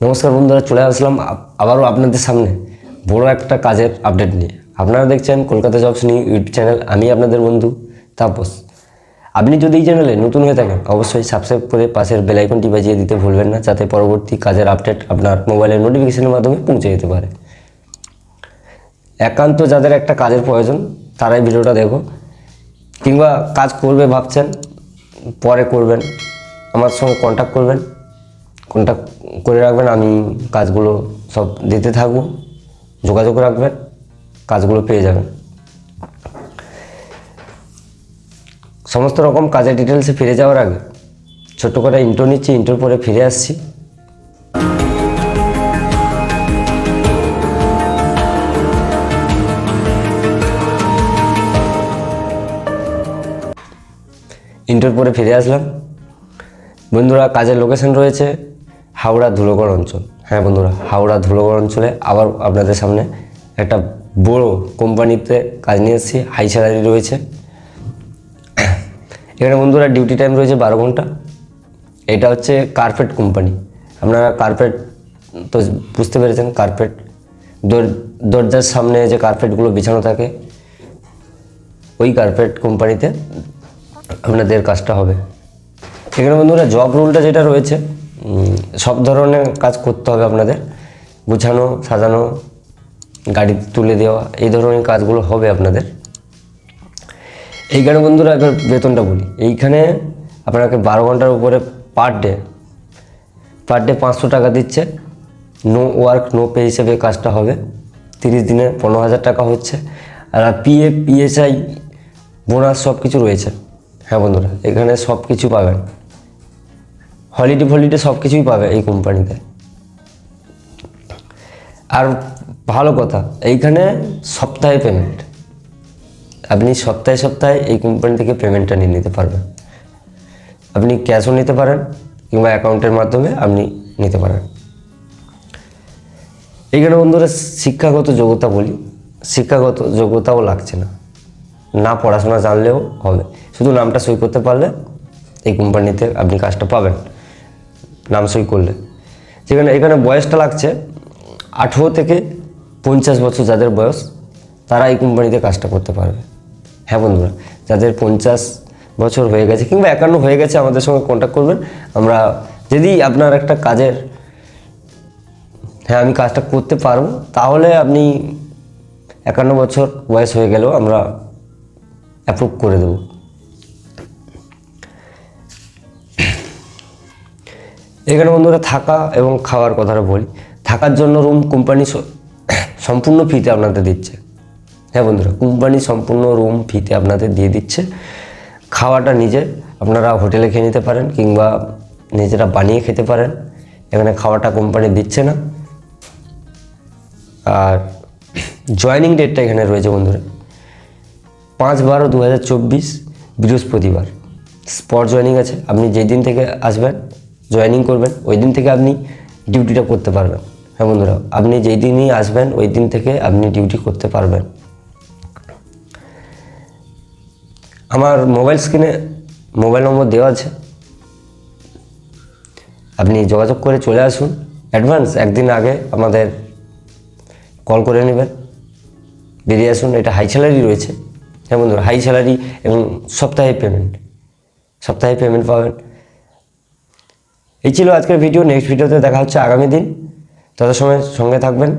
নমস্কার বন্ধুরা, চলে আসলাম আবারও আপনাদের সামনে বড় একটা কাজের আপডেট নিয়ে। আপনারা দেখছেন Kolkata jobs new YouTube channel আমি আপনাদের বন্ধু তাপস। আপনি যদি এই চ্যানেলে নতুন হয়ে থাকেন, অবশ্যই সাবস্ক্রাইব করে পাশের বেলাইকনটি বাজিয়ে দিতে ভুলবেন না, যাতে পরবর্তী কাজের আপডেট আপনার মোবাইলের নোটিফিকেশনের মাধ্যমে পৌঁছে যেতে পারে। একান্ত যাদের একটা কাজের প্রয়োজন, তারাই ভিডিওটা দেখো। কিংবা কাজ করবে ভাবছেন, পরে করবেন, আমার সঙ্গে কন্ট্যাক্ট করবেন। কন্ট্যাক্ট করে রাখবেন, আমি কাজগুলো সব দিতে থাকব। যোগাযোগ রাখবেন, কাজগুলো পেয়ে যাবেন। সমস্ত রকম কাজের ডিটেলসে ফিরে যাওয়ার আগে ছোট্ট করে ইন্টো নিচ্ছি ইন্টোর পরে ফিরে আসছি। ইন্টোর পরে ফিরে আসলাম। বন্ধুরা, কাজের লোকেশন রয়েছে। হাওড়া ধুলোগড় অঞ্চল। হ্যাঁ বন্ধুরা, হাওড়া ধুলোগড় অঞ্চলে আবার আপনাদের সামনে একটা বড় কোম্পানিতে কাজ নিয়ে এসেছি হাই স্যালারি রয়েছে। এখানে বন্ধুরা ডিউটি টাইম রয়েছে বারো ঘণ্টা। এটা হচ্ছে কার্পেট কোম্পানি আপনারা কার্পেট তো বুঝতে পেরেছেন কার্পেট দরজার সামনে যে কার্পেটগুলো বিছানো থাকে, ওই কার্পেট কোম্পানিতে আপনাদের কাজটা হবে। এখানে বন্ধুরা জব রুলটা যেটা রয়েছে সব ধরনের কাজ করতে হবে আপনাদের। গুছানো, সাজানো, গাড়ি তুলে দেওয়া, এই ধরনের কাজগুলো হবে আপনাদের। এইখানে বন্ধুরা এবার বেতনটা বলি। এইখানে আপনাকে বারো ঘণ্টার উপরে পার ডে পার ডে পাঁচশো টাকা দিচ্ছে। নো ওয়ার্ক নো পে হিসেবে কাজটা হবে। তিরিশ দিনে পনেরো হাজার টাকা হচ্ছে। আর পিএফ পিএসআই বোনাস সব কিছু রয়েছে। হ্যাঁ বন্ধুরা, এখানে সব কিছু পাবেন। হলিডে ফলিডে সব কিছুই পাবে এই কোম্পানিতে। আর ভালো কথা, এইখানে সপ্তাহে পেমেন্ট আপনি সপ্তাহে সপ্তাহে এই কোম্পানি থেকে পেমেন্টটা নিয়ে নিতে পারবেন। আপনি ক্যাশও নিতে পারেন কিংবা অ্যাকাউন্টের মাধ্যমে আপনি নিতে পারেন। এখানে বন্ধুরা শিক্ষাগত যোগ্যতা বলি, শিক্ষাগত যোগ্যতাও লাগছে না। না পড়াশোনা জানলেও হবে, শুধু নামটা সই করতে পারলে এই কোম্পানিতে আপনি কাজটা পাবেন। নাম সই করলে। যেখানে, এখানে বয়সটা লাগছে আঠেরো থেকে পঞ্চাশ বছর যাদের বয়স, তারা এই কোম্পানিতে কাজটা করতে পারবে। হ্যাঁ বন্ধুরা, যাদের পঞ্চাশ বছর হয়ে গেছে কিংবা একান্ন হয়ে গেছে, আমাদের সঙ্গে কন্ট্যাক্ট করবেন। আমরা যদি আপনার একটা কাজের হ্যাঁ আমি কাজটা করতে পারব, তাহলে আপনি একান্ন বছর বয়স হয়ে গেলেও আমরা অ্যাপ্রুভ করে দেবো। এখানে বন্ধুরা থাকা এবং খাওয়ার কথাটা বলি। থাকার জন্য রুম কোম্পানি সম্পূর্ণ ফিতে আপনাদের দিচ্ছে। হ্যাঁ বন্ধুরা কোম্পানি সম্পূর্ণ রুম ফিতে আপনাদের দিয়ে দিচ্ছে। খাওয়াটা নিজে আপনারা হোটেলে খেয়ে নিতে পারেন কিংবা নিজেরা বানিয়ে খেতে পারেন। এখানে খাওয়াটা কোম্পানি দিচ্ছে না। আর জয়নিং ডেটটা এখানে রয়েছে বন্ধুরা। পাঁচ বারো দু হাজার চব্বিশ বৃহস্পতিবার। স্পট জয়নিং আছে। আপনি যেদিন থেকে আসবেন জয়নিং করবেন, ওই দিন থেকে আপনি ডিউটিটা করতে পারবেন। হ্যাঁ বন্ধুরা, আপনি যেই দিনই আসবেন, ওই দিন থেকে আপনি ডিউটি করতে পারবেন। আমার মোবাইল স্ক্রিনে মোবাইল নম্বর দেওয়া আছে। আপনি যোগাযোগ করে চলে আসুন। অ্যাডভান্স একদিন আগে আমাদের কল করে নেবেন। বেরিয়ে আসুন, এটা হাই স্যালারি রয়েছে। হ্যাঁ বন্ধুরা হাই স্যালারি এবং সপ্তাহে পেমেন্ট সপ্তাহে পেমেন্ট পাবেন। এই ছিল আজকের ভিডিও নেক্সট ভিডিওতে দেখা হচ্ছে আগামী দিন। তত সময় সঙ্গে থাকবেন।